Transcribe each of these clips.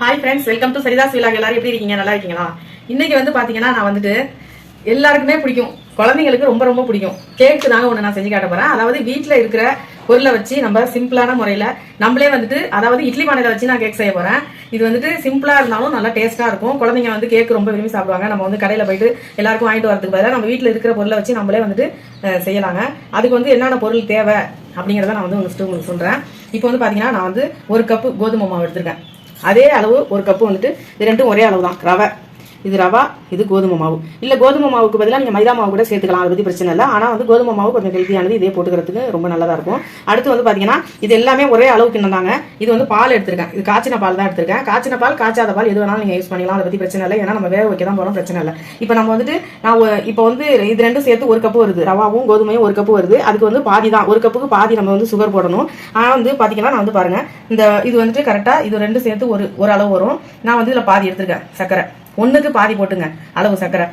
Hi friends welcome to சரிதாஸ் விழா எல்லாரும் எப்படி இருக்கீங்க? நல்லா இருக்கீங்களா? இன்னைக்கு வந்து பாத்தீங்கன்னா நான் வந்துட்டு எல்லாருக்குமே பிடிக்கும். குழந்தைங்களுக்கு ரொம்ப ரொம்ப பிடிக்கும். கேக்கு தாங்க ஒன்று நான் செஞ்சு காட்ட போறேன். அதாவது வீட்டில் இருக்கிற பொருளை வச்சு நம்ம சிம்பிளான முறையில் நம்மளே வந்துட்டு அதாவது இட்லி பானையில வச்சு நான் கேக் செய்ய போறேன். இது வந்துட்டு சிம்பிளா இருந்தாலும் நல்லா டேஸ்டா இருக்கும். குழந்தைங்க வந்து கேக் ரொம்ப விரும்பி சாப்பிடுவாங்க. நம்ம வந்து கடையில் போயிட்டு எல்லாருக்கும் வாங்கிட்டு வரதுக்கு பதிலாக நம்ம வீட்டில் இருக்கிற பொருளை வச்சு நம்மளே வந்துட்டு செய்யலாங்க. அதுக்கு வந்து என்னென்ன பொருள் தேவை அப்படிங்கிறத நான் வந்து உங்களுக்கு உங்களுக்கு சொல்றேன். இப்போ வந்து பாத்தீங்கன்னா நான் வந்து ஒரு கப்பு கோதுமை மாவு எடுத்திருக்கேன். அதே அளவு ஒரு கப்பு வந்துட்டு இது ரெண்டும் ஒரே அளவு தான் ரவை. இது ரவா இது கோதுமை மாவு. இல்லை கோதுமை மாவுக்கு பதிலாக நீங்கள் மைதா மாவு கூட சேர்த்துக்கலாம். அதை பற்றி பிரச்சனை இல்லை. ஆனால் வந்து கோதுமை மாவு கொஞ்சம் ஹெல்த்தியானது இதே போட்டுக்கிறதுக்கு ரொம்ப நல்லதாக இருக்கும். அடுத்து வந்து பார்த்தீங்கன்னா இது எல்லாமே ஒரே அளவுக்கு கிண்ணந்தாங்க இது வந்து பால் எடுத்திருக்கேன். இது காய்ச்சின பால் தான் எடுத்திருக்கேன். காய்ச்சின பால் காய்ச்சாத பால் எது வேணாலும் நீங்கள் யூஸ் பண்ணிக்கலாம். அதை பற்றி பிரச்சனை இல்லை. ஏன்னா நம்ம வேக வைக்க தான் போகிறோம் பிரச்சனை இல்லை. இப்போ நம்ம வந்துட்டு நான் இப்போ வந்து இது ரெண்டும் சேர்த்து ஒரு கப்பு வருது. ரவாவும் கோதுமையும் ஒரு கப்பு வருது. அதுக்கு வந்து பாதி தான். ஒரு கப்புக்கு பாதி நம்ம வந்து சுகர் போடணும். ஆனால் வந்து பார்த்தீங்கன்னா நான் வந்து பாருங்கள் இந்த இது வந்துட்டு கரெக்டாக இது ரெண்டும் சேர்த்து ஒரு ஒரு அளவு வரும். நான் வந்து இதில் பாதி எடுத்திருக்கேன். சக்கரை ஒண்ணுக்கு பாதி போட்டுங்க. அளவு சக்கரை.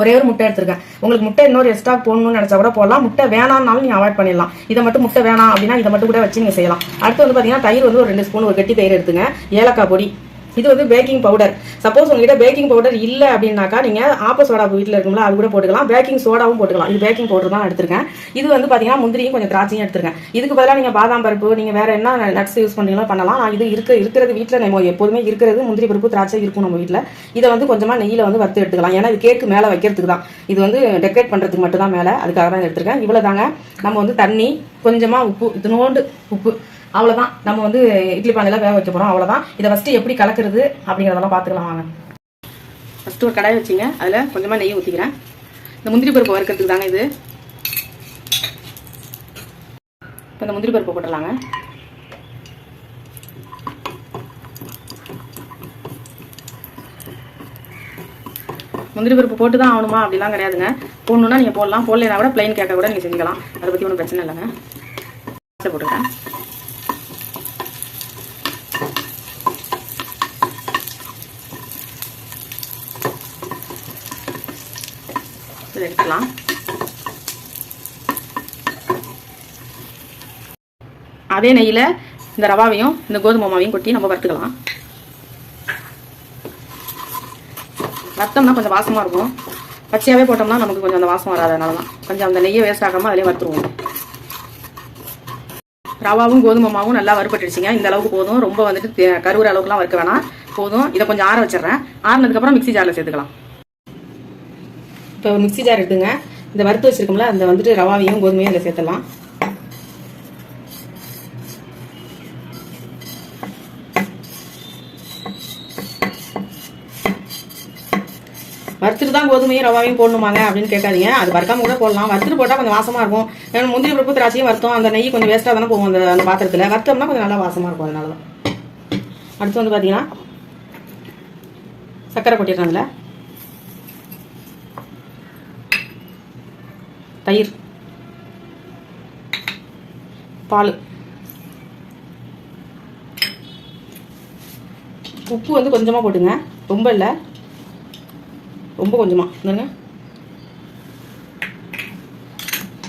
ஒரே ஒரு முட்டை எடுத்திருக்கேன் உங்களுக்கு முட்டை இன்னொரு எக்ஸ்ட்ரா போடணும்னு நினைச்சா கூட போடலாம். முட்டை வேணாம்னாலும் நீங்க அவாய்ட் பண்ணிடலாம். இதை மட்டும் முட்டை வேணாம் அப்படின்னா இதை மட்டும் கூட வச்சு நீங்க செய்யலாம். அடுத்து வந்து பாத்தீங்கன்னா தயிர் வந்து ஒரு ரெண்டு ஸ்பூன் ஒரு கெட்டி தயிர் எடுத்துங்க. ஏலக்காய் பொடி. இது வந்து பேக்கிங் பவுடர் சப்போஸ் உங்ககிட்ட பேக்கிங் பவுடர் இல்லை அப்படின்னாக்கா நீங்கள் ஆப்ப சோடா வீட்டில் இருக்கும்ல அது கூட போட்டுக்கலாம். பேக்கிங் சோடாவும் போட்டுக்கலாம். இது பேக்கிங் பவுடர் தான் எடுத்திருக்கேன். இது வந்து பார்த்தீங்கன்னா முந்திரியும் கொஞ்சம் திராட்சையும் எடுத்திருக்கேன். இதுக்கு பதிலாக நீங்கள் பாதாம் பருப்பு நீங்கள் வேறு என்ன நட்ஸ் யூஸ் பண்ணீங்களோ பண்ணலாம். நான் இது இருக்க இருக்கிறது வீட்டில் நம்ம எப்போதுமே இருக்கிறது முந்திரி பருப்பு திராட்சை இருக்கும் நம்ம வீட்டில் இதை வந்து கொஞ்சமாக நெய்யில் வந்து வறுத்து எடுத்துக்கலாம். ஏன்னா இது கேக்கு மேலே வைக்கிறதுக்கு தான். இது வந்து டெக்கரேட் பண்ணுறதுக்கு மட்டும் தான் மேலே. அதுக்காக தான் எடுத்திருக்கேன். இவ்வளோ தாங்க நம்ம வந்து தண்ணி கொஞ்சமாக உப்பு இது நோண்டு உப்பு. அவ்வளோதான் நம்ம வந்து இட்லி பானையில் வேக வைக்க போகிறோம் அவ்வளோதான் இதை ஃபஸ்ட்டு எப்படி கலக்குறது அப்படிங்கிறதெல்லாம் பார்த்துக்கலாம் வாங்க. ஃபஸ்ட்டு ஒரு கடாய் வச்சுங்க. அதில் கொஞ்சமாக நெய் ஊற்றிக்கிறேன் இந்த முந்திரி பருப்பு வறுக்கிறதுக்கு தாங்க இது. இப்போ இந்த முந்திரி பருப்பு போட்டுடலாங்க. முந்திரி பருப்பு போட்டு தான் ஆகணுமா? அப்படிலாம் கிடையாதுங்க. போடணுன்னா நீங்கள் போடலாம். போடலைன்னா கூட பிளைன் கேட்க கூட நீங்கள் செஞ்சுக்கலாம். அதை பற்றி ஒன்றும் பிரச்சனை இல்லைங்க. போட்டுக்கிறேன். இதை எடுத்துக்கலாம். அதே நெய்யில் இந்த ரவாவையும் இந்த கோதுமை மாவையும் கொட்டி நம்ம வறுத்துக்கலாம். வறுத்தோம்னா கொஞ்சம் வாசமாக இருக்கும். பச்சையாகவே போட்டோம்னா நமக்கு கொஞ்சம் அந்த வாசம் வராதனால தான் கொஞ்சம் அந்த நெய்யை வேஸ்ட் ஆகாமல் அதிலே வறுத்துருவோம். ரவாவும் கோதுமை மாவும் நல்லா வறுபட்டுடுச்சிங்க. இந்த அளவுக்கு போதும். ரொம்ப வந்துட்டு கருவுற அளவுக்குலாம் வறுக்க வேணாம். போதும். இதை கொஞ்சம் ஆற வச்சிடறேன். ஆறினதுக்கப்புறம் மிக்சி ஜாரில் சேர்த்துக்கலாம். இப்போ ஒரு மிக்ஸி ஜார் எடுத்துங்க. இந்த வறுத்து வச்சிருக்கோம்ல அந்த வந்துட்டு ரவாவையும் கோதுமையும் அதில் சேர்த்தலாம் வறுத்துட்டு தான் கோதுமையும் ரவாவையும் போடணுமாங்க அப்படின்னு கேட்காதீங்க. அது வறுக்காம கூட போடலாம். வறுத்துட்டு போட்டால் கொஞ்சம் வாசமாக இருக்கும். ஏன்னா முந்திரி பருப்பு திராட்சையும் வறுத்தோம். அந்த நெய் கொஞ்சம் வேஸ்ட்டாக தானே போகும் அந்த அந்த பாத்திரத்தில். வறுத்தோம்னா கொஞ்சம் நல்லா வாசமாக இருக்கும் அதனால தான் அடுத்து வந்து பார்த்தீங்கன்னா சர்க்கரை கொட்டிடுறாங்களே தயிர். பால். உப்பு வந்து கொஞ்சமாக போட்டுங்க. ரொம்ப இல்லை. ரொம்ப கொஞ்சமாக இந்தங்க.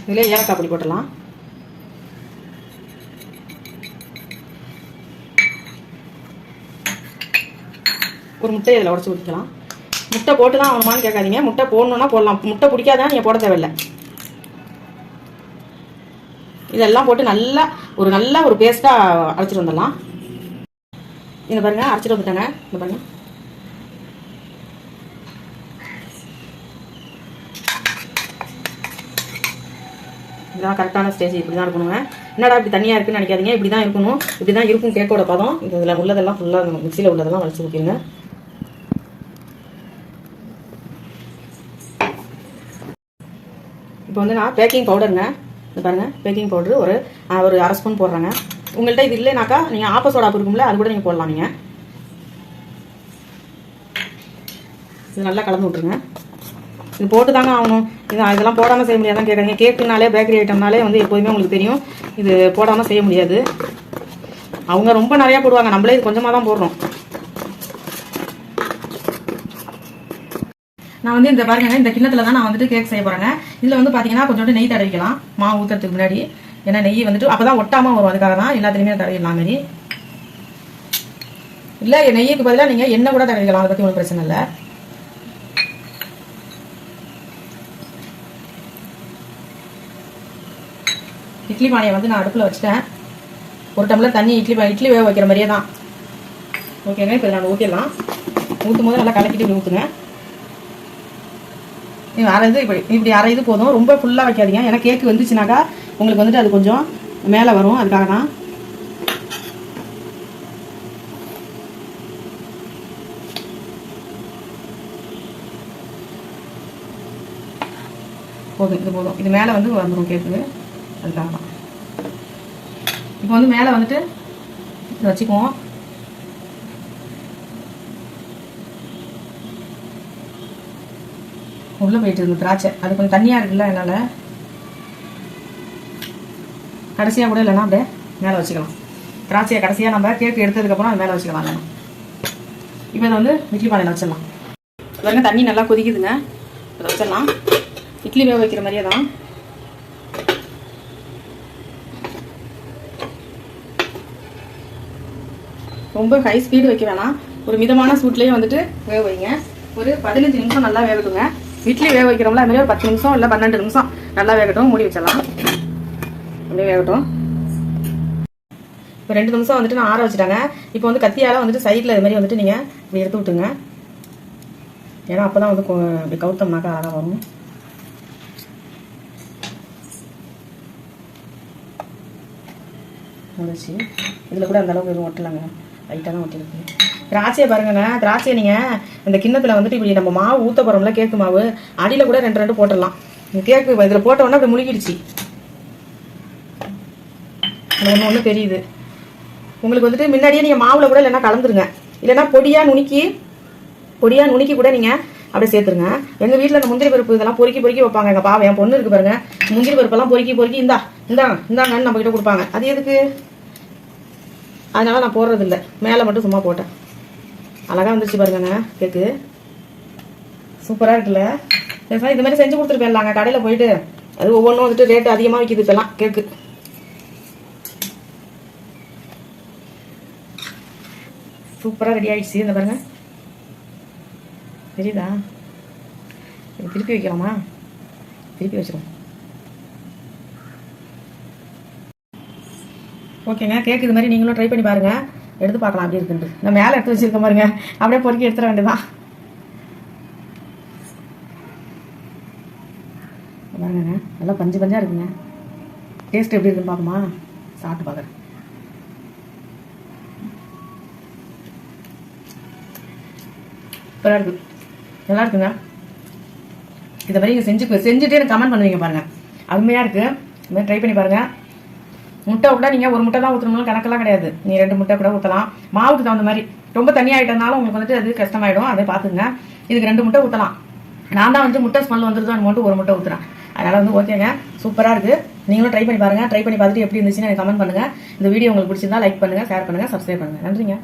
இதில் ஏலக்காய் பொடி போட்டுடலாம். ஒரு முட்டையை இதில் உடச்சி ஊற்றிக்கலாம் முட்டை போட்டு தான் ஆகணுமான்னு கேட்காதீங்க. முட்டை போடணுன்னா போடலாம். முட்டை பிடிக்காதான் நீங்கள் போட தேவையில்லை. இதெல்லாம் போட்டு நல்லா ஒரு நல்லா ஒரு பேஸ்ட்டாக அரைச்சிட்டு வந்துடலாம். இதை பாருங்க அரைச்சிட்டு வந்துட்டேங்க. இந்த பாருங்க. இதுதான் கரெக்டான ஸ்டேஜ் இப்படி தான் இருக்கணுங்க. என்னடா இப்படி தனியாக இருக்குன்னு நினைக்காதீங்க. இப்படி தான் இருக்கணும். இப்படி தான் இருக்கும் கேக்கோட பதம். இது இதில் உள்ளதெல்லாம் ஃபுல்லாக மிக்சியில் உள்ளதெல்லாம் வலிச்சு ஊற்றிடுங்க இப்போ வந்து நான் பேக்கிங் பவுடருங்க இது பாருங்கள் பேக்கிங் பவுடர் ஒரு ஒரு அரை ஸ்பூன் போடுறேங்க. உங்கள்கிட்ட இது இல்லைனாக்கா நீங்கள் ஆப்ப சோடா இருக்கும்ல அது கூட நீங்கள் போடலாம் நீங்கள் இது நல்லா கலந்து விட்ருங்க இது போட்டு தாங்க ஆகணும். இது இதெல்லாம் போடாமல் செய்ய முடியாதான் கேட்குறீங்க கேக்குனாலே பேக்கரி ஐட்டம்னாலே வந்து எப்போதுமே உங்களுக்கு தெரியும். இது போடாமல் செய்ய முடியாது. அவங்க ரொம்ப நிறையா போடுவாங்க. நம்மளே இது கொஞ்சமாக தான் போடுறோம். நான் வந்து இந்த பாருங்க இந்த கிண்ணத்துல தான் நான் வந்துட்டு கேக் செய்ய போகிறேங்க இதுல வந்து பாத்தீங்கன்னா கொஞ்சோண்டு நெய் தடவிக்கலாம். மாவு ஊத்துறதுக்கு முன்னாடி. ஏன்னா நெய் வந்துட்டு அப்பதான் ஒட்டாம வரும். அதுக்காக தான் எல்லாத்துலயுமே தடவிடலாம் மாரி இல்லை நெய்யுக்கு பதிலாக நீங்கள் எண்ணெய் கூட தடவிக்கலாம். அதை பற்றி ஒன்றும் பிரச்சனை இல்லை. இட்லி பானையை வந்து நான் அடுப்பில் வச்சுட்டேன். ஒரு டம்ளர் தண்ணி இட்லி இட்லி வேக வைக்கிற மாதிரியே தான். ஓகேங்க இப்போ நான் ஊற்றிடலாம் ஊற்றும் போது நல்லா கலக்கிட்டு ஊற்றுங்க அரை இது இப்படி இப்படி அரை இது போதும். ரொம்ப ஃபுல்லாக வைக்காதீங்க. ஏன்னா கேக்கு வந்துச்சுனாக்கா உங்களுக்கு வந்துட்டு அது கொஞ்சம் மேலே வரும். அதுக்காக தான். போதும் இது போதும். இது மேலே வந்து வந்துடும் கேக்கு அதுக்காக தான். இப்போ வந்து மேலே வந்துட்டு வச்சுக்குவோம். உள்ளே போயிட்டு இருந்த திராட்சை. அது கொஞ்சம் தண்ணியாக இருக்குல்ல என்னால் கடைசியாக கூட இல்லைன்னா அப்படியே மேலே வச்சுக்கலாம். திராட்சையை கடைசியாக நம்ம கேக்கு எடுத்ததுக்கப்புறம் அது மேலே வச்சுக்கலாம் நம்ம இப்போ இதை வந்து இட்லி பானையில் வச்சிடலாம். பாருங்க தண்ணி நல்லா கொதிக்குதுங்க. இதை வச்சிடலாம். இட்லி வேக வைக்கிற மாதிரியே தான். ரொம்ப ஹை ஸ்பீடு வைக்க வேணாம். ஒரு மிதமான சூட்லேயே வந்துட்டு வேக வைங்க. ஒரு பதினஞ்சு நிமிஷம் நல்லா வேகட்டுங்க. இட்லி வேக வைக்கிறோம்ல அதுமாதிரி ஒரு பத்து நிமிஷம் இல்லை பன்னெண்டு நிமிஷம் நல்லா வேகட்டும் மூடி வச்சிடலாம். அப்படியே வேகட்டும். இப்போ ரெண்டு நிமிஷம் வந்துட்டு நான் ஆற வச்சுட்டாங்க. இப்போ வந்து கத்தியால் வந்துட்டு சைடில் இது மாதிரி வந்துட்டு நீங்கள் இப்படி எடுத்து விட்டுங்க ஏன்னா அப்போ தான் வந்து இப்படி கவுத்தோம்னாக்கா அழகாக வரும். வந்துச்சு இதில் கூட அந்தளவுக்கு எதுவும் ஒட்டலைங்க. லைட்டாக தான் ஒட்டிருக்கு திராட்சையை பாருங்கண்ணே திராட்சையை நீங்கள் இந்த கிண்ணத்தில் வந்துட்டு இப்படி நம்ம மாவு ஊற்ற போகிறோம்ல கேக்கு மாவு அடியில் கூட ரெண்டு ரெண்டு போட்டுடலாம். கேக்கு இதில் போட்டோன்னே அப்படி முழுகிடுச்சு. ஒன்று ஒன்று தெரியுது. உங்களுக்கு வந்துட்டு முன்னாடியே நீங்கள் மாவில் கூட இல்லைன்னா கலந்துருங்க. இல்லைன்னா பொடியாக நுணுக்கி பொடியாக நுணுக்கி கூட நீங்கள் அப்படியே சேர்த்துருங்க. எங்கள் வீட்டில் இந்த முந்திரி பருப்பு இதெல்லாம் பொறுக்கி பொறுக்கி வைப்பாங்க. எங்கள் பாவம் என் பொண்ணு இருக்கு பாருங்க. முந்திரி பருப்பெல்லாம் பொறுக்கி பொறுக்கி இந்தா இந்தாங்க இந்தாங்கன்னு நம்மக்கிட்ட கொடுப்பாங்க. அது எதுக்கு? அதனால நான் போடுறதில்ல. மேலே மட்டும் சும்மா போட்டேன். அழகாக வந்துருச்சு பாருங்கங்க கேக்கு. சூப்பராக இருக்குல்ல? பேசாம இந்த மாதிரி செஞ்சு கொடுத்துருப்பேன்லாங்க கடையில் போயிட்டு அது ஒவ்வொன்றும் வந்துட்டு ரேட்டு அதிகமாக விற்கிது இப்போல்லாம் கேக்கு. சூப்பராக ரெடி ஆயிடுச்சு. இந்த பாருங்க. தெரியுதா? இது திருப்பி வைக்கலாமா? திருப்பி வச்சிருவோம். ஓகேங்க. கேக் இது மாதிரி நீங்களும் ட்ரை பண்ணி பாருங்க. எடுத்து பார்க்கலாம் அப்படி இருக்குன்ட்டு. நான் மேலே எடுத்து வச்சிருக்க பாருங்க. அப்படியே பொறுக்கி எடுத்துட வேண்டியதான் பாருங்க நல்லா பஞ்சு பஞ்சாக இருக்குங்க. டேஸ்ட் எப்படி இருக்குன்னு பார்க்குமா சாப்பிட்டு பார்க்குறேன். சூப்பராக இருக்கு. நல்லா இருக்குங்க. இதை மாதிரி நீங்கள் செஞ்சு செஞ்சுட்டு எனக்கு கமெண்ட் பண்ணுவீங்க பாருங்க. அருமையாக இருக்குது இது மாதிரி ட்ரை பண்ணி பாருங்கள் முட்டை கூட நீங்கள் ஒரு முட்டை தான் ஊற்றணும் கணக்கெல்லாம் கிடையாது. நீ ரெண்டு முட்டை கூட ஊற்றலாம் மாவுக்கு தகுந்த மாதிரி ரொம்ப தண்ணியாகிட்டதுனால உங்களுக்கு வந்துட்டு அது கஷ்டமாயிடும். அதை பார்த்துங்க இதுக்கு ரெண்டு முட்டை ஊற்றலாம் நான் தான் வந்து முட்டை ஸ்மெல் வந்துருதோன்னு மட்டும் ஒரு முட்டை ஊற்றுறேன் அதனால வந்து ஓகேங்க சூப்பராக இருக்கு. நீங்களும் ட்ரை பண்ணி பாருங்க. ட்ரை பண்ணி பார்த்துட்டு எப்படி இருந்துச்சுன்னு எனக்கு கமெண்ட் பண்ணுங்க. இந்த வீடியோ உங்களுக்கு பிடிச்சிருந்தா லைக் பண்ணுங்க ஷேர் பண்ணுங்க சப்ஸ்கிரைப் பண்ணுங்க. நன்றிங்க.